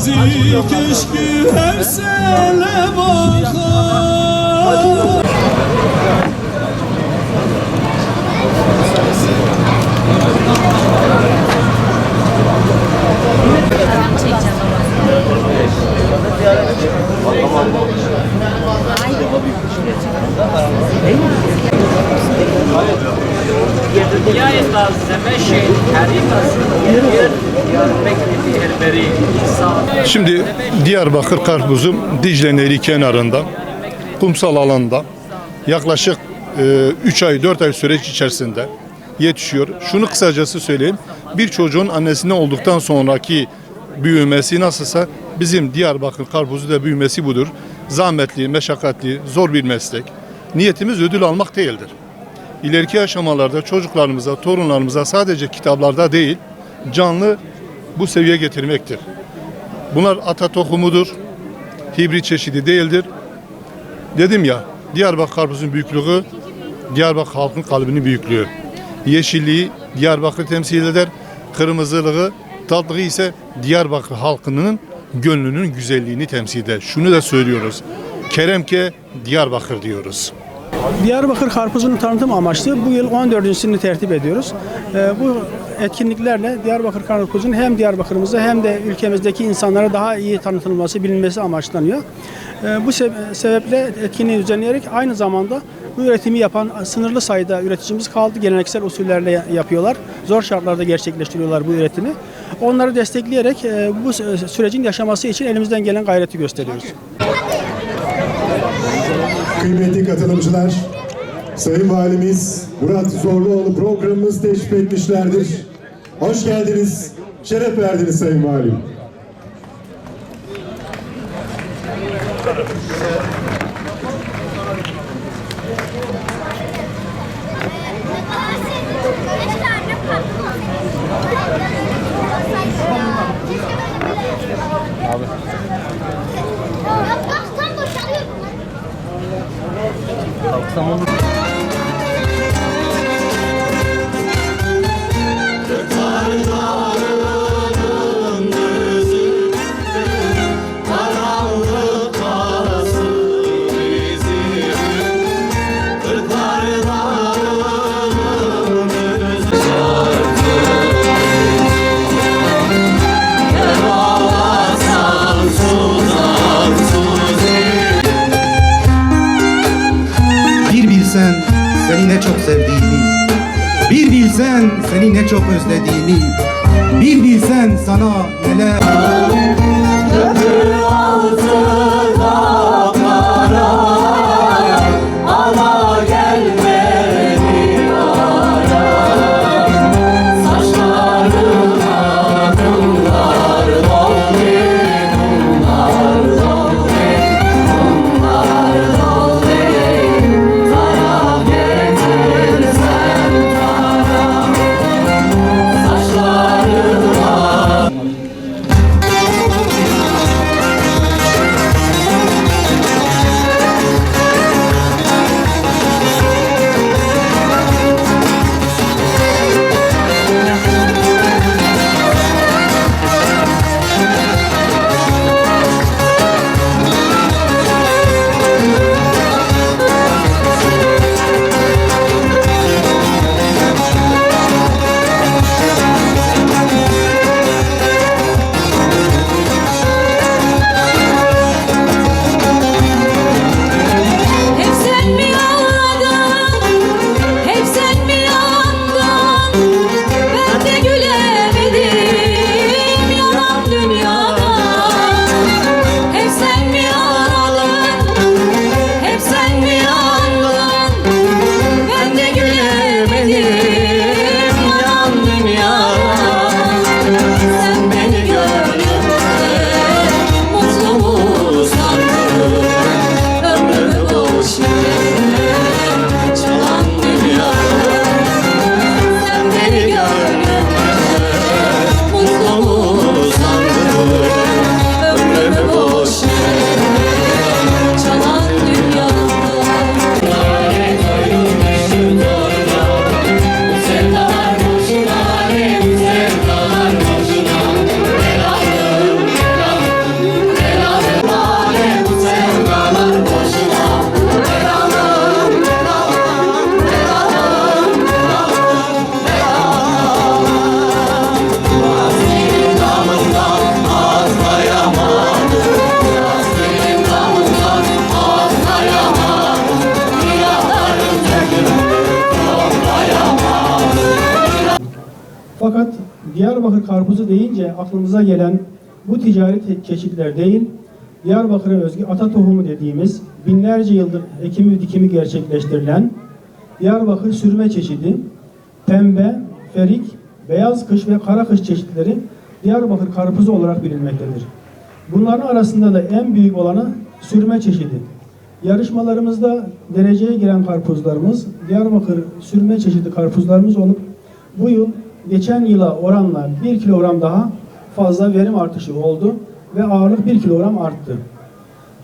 Bizi keşke her sene bakar. Я это замещаю, Карина, Şimdi Diyarbakır karpuzu Dicle Nehri kenarında kumsal alanda yaklaşık 3 ay 4 ay süreç içerisinde yetişiyor. Şunu kısacası söyleyeyim. Bir çocuğun annesine olduktan sonraki büyümesi nasılsa bizim Diyarbakır karpuzu da büyümesi budur. Zahmetli, meşakkatli, zor bir meslek. Niyetimiz ödül almak değildir. İleriki aşamalarda çocuklarımıza, torunlarımıza sadece kitaplarda değil, canlı bu seviyeye getirmektir. Bunlar ata tohumudur, hibrit çeşidi değildir. Dedim ya, Diyarbakır karpuzun büyüklüğü, Diyarbakır halkın kalbinin büyüklüğü. Yeşilliği Diyarbakır temsil eder, kırmızılığı, tatlılığı ise Diyarbakır halkının gönlünün güzelliğini temsil eder. Şunu da söylüyoruz, Keremke Diyarbakır diyoruz. Diyarbakır karpuzunu tanıtım amaçlı bu yıl 14.sini tertip ediyoruz. Ee, bu etkinliklerle Diyarbakır karpuzunun hem Diyarbakır'ımızda hem de ülkemizdeki insanlara daha iyi tanıtılması, bilinmesi amaçlanıyor. Ee, bu sebe- sebeple etkinliği düzenleyerek aynı zamanda bu üretimi yapan sınırlı sayıda üreticimiz kaldı. Geleneksel usullerle ya- yapıyorlar. Zor şartlarda gerçekleştiriyorlar bu üretimi. Onları destekleyerek e, bu sü- sürecin yaşaması için elimizden gelen gayreti gösteriyoruz. Kıymetli katılımcılar, Sayın Valimiz Murat Zorluoğlu programımız teşrif etmişlerdir. Hoş geldiniz, şeref verdiniz Sayın Valim. Bir sevdiğimi. Bir bilsen seni ne çok özlediğimi. Bir bilsen sana neler Diyarbakır karpuzu deyince aklımıza gelen bu ticari çeşitler değil, Diyarbakır'a özgü ata tohumu dediğimiz binlerce yıldır ekimi dikimi gerçekleştirilen Diyarbakır sürme çeşidi, pembe, ferik, beyaz kış ve kara kış çeşitleri Diyarbakır karpuzu olarak bilinmektedir. Bunların arasında da en büyük olanı sürme çeşidi. Yarışmalarımızda dereceye giren karpuzlarımız Diyarbakır sürme çeşidi karpuzlarımız olup bu yıl geçen yıla oranla 1 kilogram daha fazla verim artışı oldu ve ağırlık 1 kilogram arttı.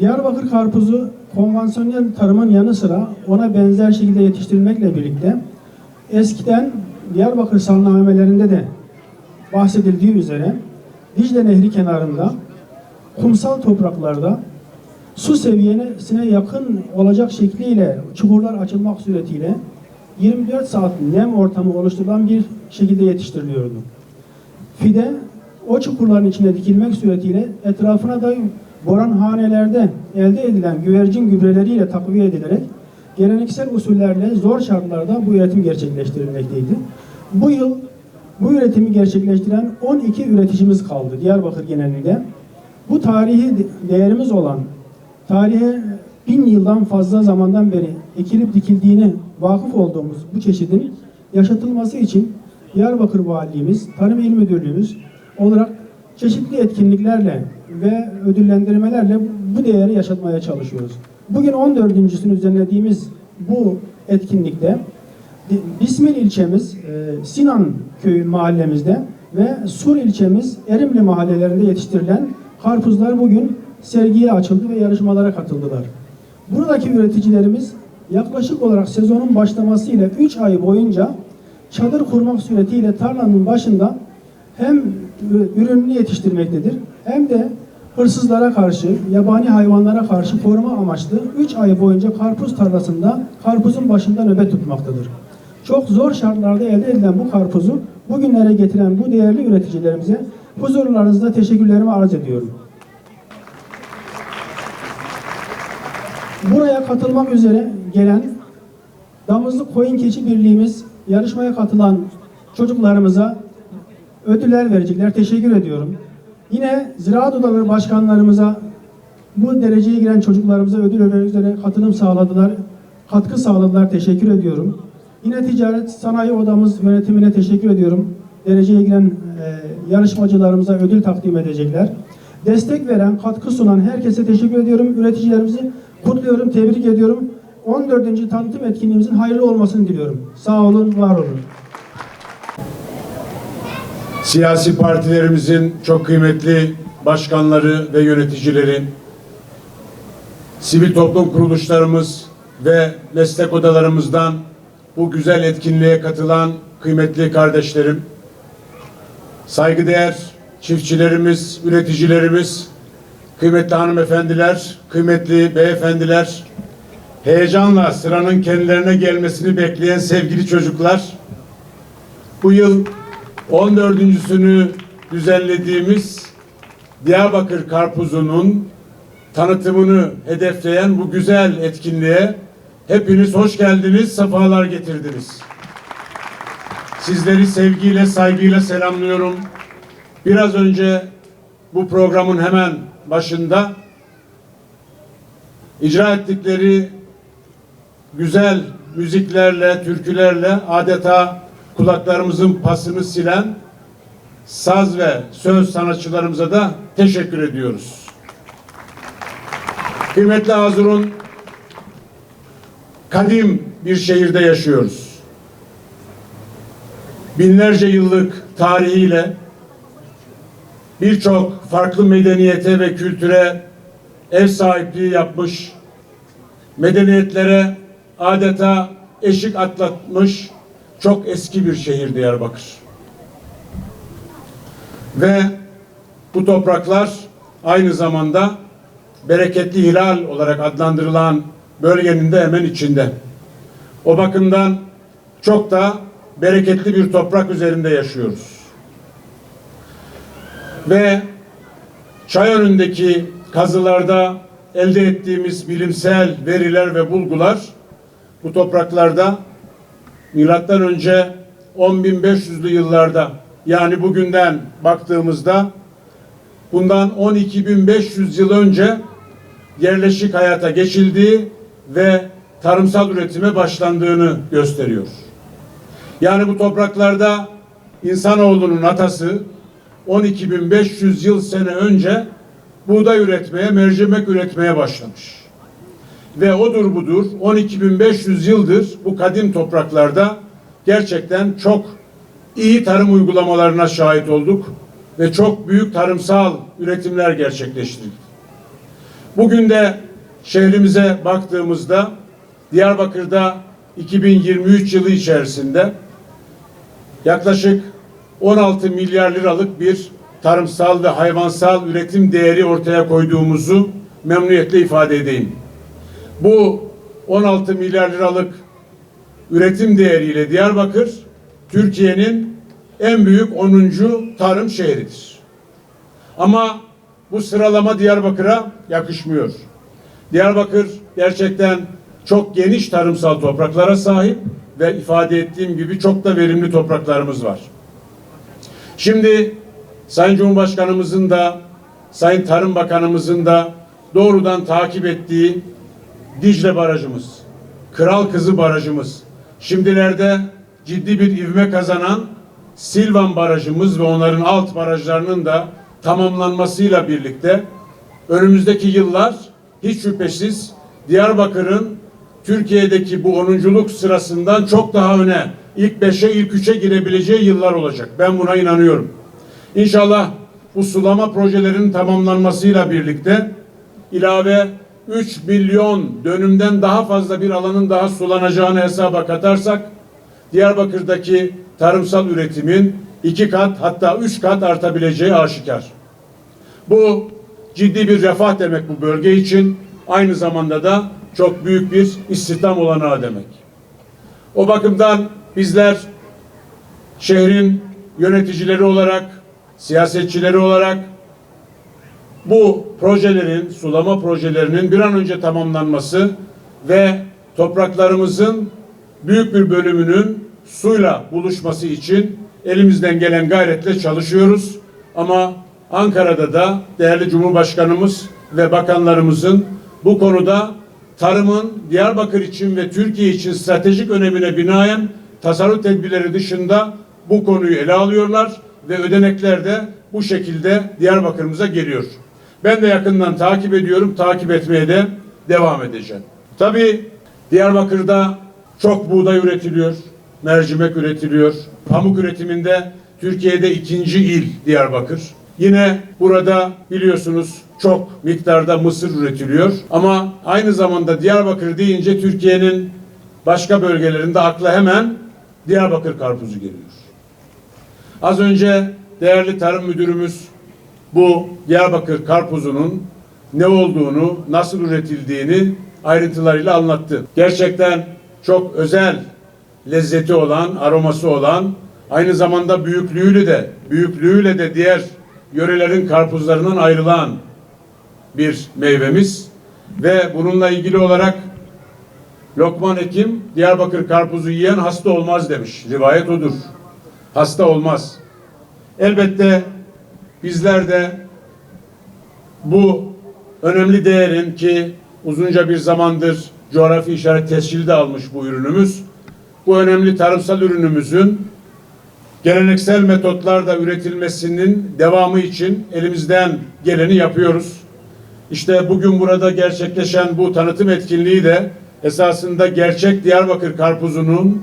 Diyarbakır karpuzu konvansiyonel tarımın yanı sıra ona benzer şekilde yetiştirilmekle birlikte eskiden Diyarbakır salnamelerinde de bahsedildiği üzere Dicle Nehri kenarında kumsal topraklarda su seviyesine yakın olacak şekliyle çukurlar açılmak suretiyle 24 saat nem ortamı oluşturulan bir şekilde yetiştiriliyordu. Fide o çukurların içine dikilmek suretiyle etrafına da boranhanelerde elde edilen güvercin gübreleriyle takviye edilerek geleneksel usullerle zor şartlarda bu üretim gerçekleştirilmekteydi. Bu yıl bu üretimi gerçekleştiren 12 üreticimiz kaldı Diyarbakır genelinde. Bu tarihi de- değerimiz olan, tarihe bin yıldan fazla zamandan beri ekilip dikildiğine vakıf olduğumuz bu çeşidin yaşatılması için Diyarbakır Valiliğimiz, Tarım İl Müdürlüğümüz olarak çeşitli etkinliklerle ve ödüllendirmelerle bu değeri yaşatmaya çalışıyoruz. Bugün 14.sünü düzenlediğimiz bu etkinlikte Bismil ilçemiz e, Sinan köyü mahallemizde ve Sur ilçemiz Erimli mahallelerinde yetiştirilen karpuzlar bugün sergiye açıldı ve yarışmalara katıldılar. Buradaki üreticilerimiz yaklaşık olarak sezonun başlamasıyla 3 ay boyunca çadır kurmak suretiyle tarlanın başında hem ürününü yetiştirmektedir hem de hırsızlara karşı, yabani hayvanlara karşı koruma amaçlı 3 ay boyunca karpuz tarlasında karpuzun başında nöbet tutmaktadır. Çok zor şartlarda elde edilen bu karpuzu bugünlere getiren bu değerli üreticilerimize huzurlarınızda teşekkürlerimi arz ediyorum. Buraya katılmak üzere gelen Damızlık Koyun Keçi Birliğimiz yarışmaya katılan çocuklarımıza ödüller verecekler. Teşekkür ediyorum. Yine Ziraat Odaları Başkanlarımıza bu dereceye giren çocuklarımıza ödül vermek üzere katılım sağladılar. Katkı sağladılar. Teşekkür ediyorum. Yine Ticaret Sanayi Odamız yönetimine teşekkür ediyorum. Dereceye giren e, yarışmacılarımıza ödül takdim edecekler. Destek veren, katkı sunan herkese teşekkür ediyorum. Üreticilerimizi kutluyorum, tebrik ediyorum. 14. tanıtım etkinliğimizin hayırlı olmasını diliyorum. Sağ olun, var olun. siyasi partilerimizin çok kıymetli başkanları ve yöneticileri, sivil toplum kuruluşlarımız ve meslek odalarımızdan bu güzel etkinliğe katılan kıymetli kardeşlerim, saygıdeğer çiftçilerimiz, üreticilerimiz, kıymetli hanımefendiler, kıymetli beyefendiler, heyecanla sıranın kendilerine gelmesini bekleyen sevgili çocuklar, bu yıl 14.sünü düzenlediğimiz Diyarbakır Karpuzu'nun tanıtımını hedefleyen bu güzel etkinliğe hepiniz hoş geldiniz, sefalar getirdiniz. Sizleri sevgiyle, saygıyla selamlıyorum. Biraz önce bu programın hemen başında icra ettikleri güzel müziklerle, türkülerle adeta kulaklarımızın pasını silen saz ve söz sanatçılarımıza da teşekkür ediyoruz. Kıymetli Hazırun, kadim bir şehirde yaşıyoruz. Binlerce yıllık tarihiyle birçok farklı medeniyete ve kültüre ev sahipliği yapmış, medeniyetlere adeta eşik atlatmış çok eski bir şehir Diyarbakır. Ve bu topraklar aynı zamanda bereketli hilal olarak adlandırılan bölgenin de hemen içinde. O bakımdan çok da bereketli bir toprak üzerinde yaşıyoruz. Ve çay önündeki kazılarda elde ettiğimiz bilimsel veriler ve bulgular bu topraklarda milattan önce 10.500'lü yıllarda yani bugünden baktığımızda bundan 12.500 yıl önce yerleşik hayata geçildiği ve tarımsal üretime başlandığını gösteriyor. Yani bu topraklarda insanoğlunun atası 12.500 yıl sene önce buğday üretmeye, mercimek üretmeye başlamış. Ve odur budur 12.500 yıldır bu kadim topraklarda gerçekten çok iyi tarım uygulamalarına şahit olduk ve çok büyük tarımsal üretimler gerçekleştirdik. Bugün de şehrimize baktığımızda Diyarbakır'da 2023 yılı içerisinde yaklaşık 16 milyar liralık bir tarımsal ve hayvansal üretim değeri ortaya koyduğumuzu memnuniyetle ifade edeyim. Bu 16 milyar liralık üretim değeriyle Diyarbakır Türkiye'nin en büyük 10. tarım şehridir. Ama bu sıralama Diyarbakır'a yakışmıyor. Diyarbakır gerçekten çok geniş tarımsal topraklara sahip ve ifade ettiğim gibi çok da verimli topraklarımız var. Şimdi Sayın Cumhurbaşkanımızın da Sayın Tarım Bakanımızın da doğrudan takip ettiği Dicle Barajımız, Kral Kızı Barajımız, şimdilerde ciddi bir ivme kazanan Silvan Barajımız ve onların alt barajlarının da tamamlanmasıyla birlikte önümüzdeki yıllar hiç şüphesiz Diyarbakır'ın Türkiye'deki bu onunculuk sırasından çok daha öne ilk beşe ilk üçe girebileceği yıllar olacak. Ben buna inanıyorum. İnşallah bu sulama projelerinin tamamlanmasıyla birlikte ilave 3 milyon dönümden daha fazla bir alanın daha sulanacağını hesaba katarsak Diyarbakır'daki tarımsal üretimin iki kat hatta üç kat artabileceği aşikar. Bu ciddi bir refah demek bu bölge için. Aynı zamanda da çok büyük bir istihdam olanağı demek. O bakımdan bizler şehrin yöneticileri olarak, siyasetçileri olarak bu projelerin, sulama projelerinin bir an önce tamamlanması ve topraklarımızın büyük bir bölümünün suyla buluşması için elimizden gelen gayretle çalışıyoruz. Ama Ankara'da da değerli Cumhurbaşkanımız ve bakanlarımızın bu konuda tarımın Diyarbakır için ve Türkiye için stratejik önemine binaen tasarruf tedbirleri dışında bu konuyu ele alıyorlar ve ödenekler de bu şekilde Diyarbakır'ımıza geliyor. Ben de yakından takip ediyorum, takip etmeye de devam edeceğim. Tabii Diyarbakır'da çok buğday üretiliyor, mercimek üretiliyor. Pamuk üretiminde Türkiye'de ikinci il Diyarbakır. Yine burada biliyorsunuz çok miktarda mısır üretiliyor. Ama aynı zamanda Diyarbakır deyince Türkiye'nin başka bölgelerinde akla hemen Diyarbakır karpuzu geliyor. Az önce değerli tarım müdürümüz bu Diyarbakır karpuzunun ne olduğunu, nasıl üretildiğini ayrıntılarıyla anlattı. Gerçekten çok özel lezzeti olan, aroması olan, aynı zamanda büyüklüğüyle de, büyüklüğüyle de diğer yörelerin karpuzlarından ayrılan bir meyvemiz ve bununla ilgili olarak Lokman Hekim Diyarbakır karpuzu yiyen hasta olmaz demiş. Rivayet odur. Hasta olmaz. Elbette bizler de bu önemli değerin ki uzunca bir zamandır coğrafi işaret tescili de almış bu ürünümüz. Bu önemli tarımsal ürünümüzün geleneksel metotlarda üretilmesinin devamı için elimizden geleni yapıyoruz. İşte bugün burada gerçekleşen bu tanıtım etkinliği de esasında gerçek Diyarbakır karpuzunun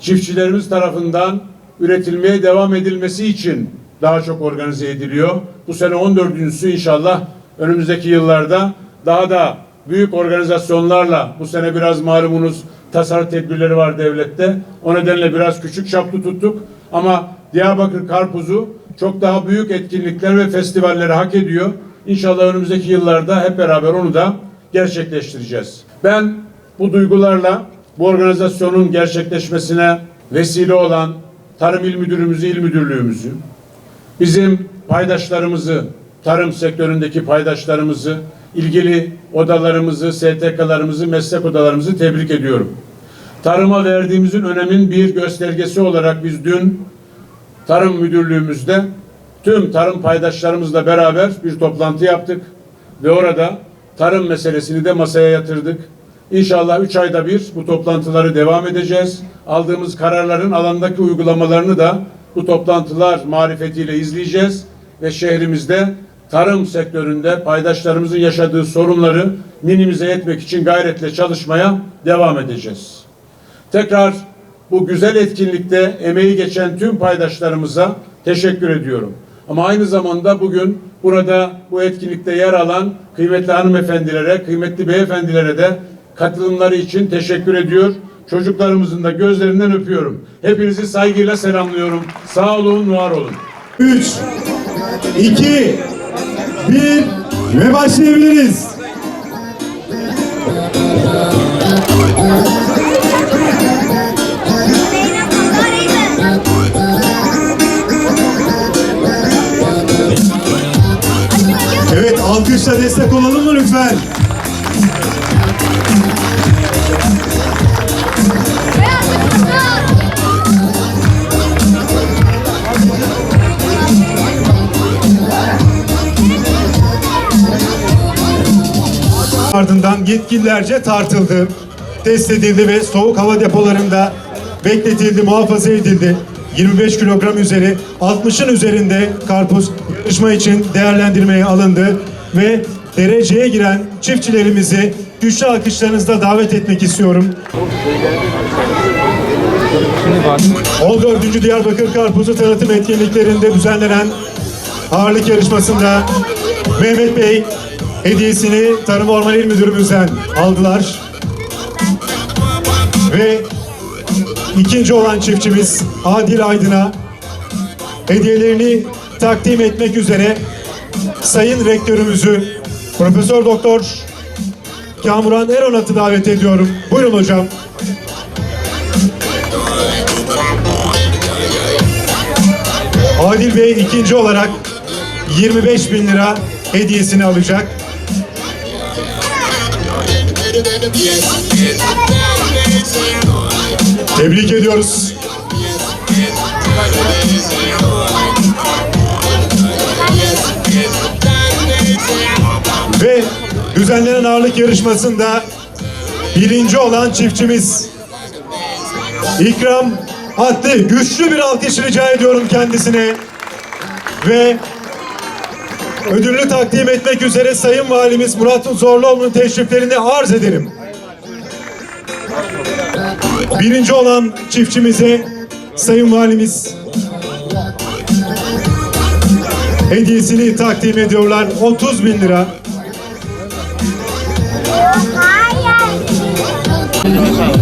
çiftçilerimiz tarafından üretilmeye devam edilmesi için daha çok organize ediliyor. Bu sene 14.sü inşallah önümüzdeki yıllarda daha da büyük organizasyonlarla bu sene biraz malumunuz tasarruf tedbirleri var devlette. O nedenle biraz küçük çaplı tuttuk ama Diyarbakır karpuzu çok daha büyük etkinlikler ve festivalleri hak ediyor. İnşallah önümüzdeki yıllarda hep beraber onu da gerçekleştireceğiz. Ben bu duygularla bu organizasyonun gerçekleşmesine vesile olan Tarım İl Müdürümüzü, İl Müdürlüğümüzü, bizim paydaşlarımızı, tarım sektöründeki paydaşlarımızı, ilgili odalarımızı, STK'larımızı, meslek odalarımızı tebrik ediyorum. Tarıma verdiğimizin önemin bir göstergesi olarak biz dün Tarım Müdürlüğümüzde tüm tarım paydaşlarımızla beraber bir toplantı yaptık ve orada tarım meselesini de masaya yatırdık. İnşallah üç ayda bir bu toplantıları devam edeceğiz. Aldığımız kararların alandaki uygulamalarını da bu toplantılar marifetiyle izleyeceğiz ve şehrimizde tarım sektöründe paydaşlarımızın yaşadığı sorunları minimize etmek için gayretle çalışmaya devam edeceğiz. Tekrar bu güzel etkinlikte emeği geçen tüm paydaşlarımıza teşekkür ediyorum. Ama aynı zamanda bugün burada bu etkinlikte yer alan kıymetli hanımefendilere, kıymetli beyefendilere de katılımları için teşekkür ediyor. Çocuklarımızın da gözlerinden öpüyorum. Hepinizi saygıyla selamlıyorum. Sağ olun, var olun. 3, 2, 1 ve başlayabiliriz. Alkışla destek olalım mı lütfen? Ardından yetkililerce tartıldı, test edildi ve soğuk hava depolarında bekletildi, muhafaza edildi. 25 kilogram üzeri 60'ın üzerinde karpuz yarışma için değerlendirmeye alındı ve dereceye giren çiftçilerimizi güçlü alkışlarınızla davet etmek istiyorum. 14. Diyarbakır Karpuzu tanıtım etkinliklerinde düzenlenen ağırlık yarışmasında Mehmet Bey hediyesini Tarım Orman İl Müdürümüzden aldılar. Ve ikinci olan çiftçimiz Adil Aydın'a hediyelerini takdim etmek üzere Sayın Rektörümüzü Profesör Doktor Kamuran Eronat'ı davet ediyorum. Buyurun hocam. Adil Bey ikinci olarak 25 bin lira hediyesini alacak. Tebrik ediyoruz. Ve düzenlenen ağırlık yarışmasında birinci olan çiftçimiz İkram Hattı güçlü bir alkış rica ediyorum kendisine. Ve ödülünü takdim etmek üzere Sayın Valimiz Murat Zorluoğlu'nun teşriflerini arz ederim. Birinci olan çiftçimize Sayın Valimiz hediyesini takdim ediyorlar. 30 bin lira. 네.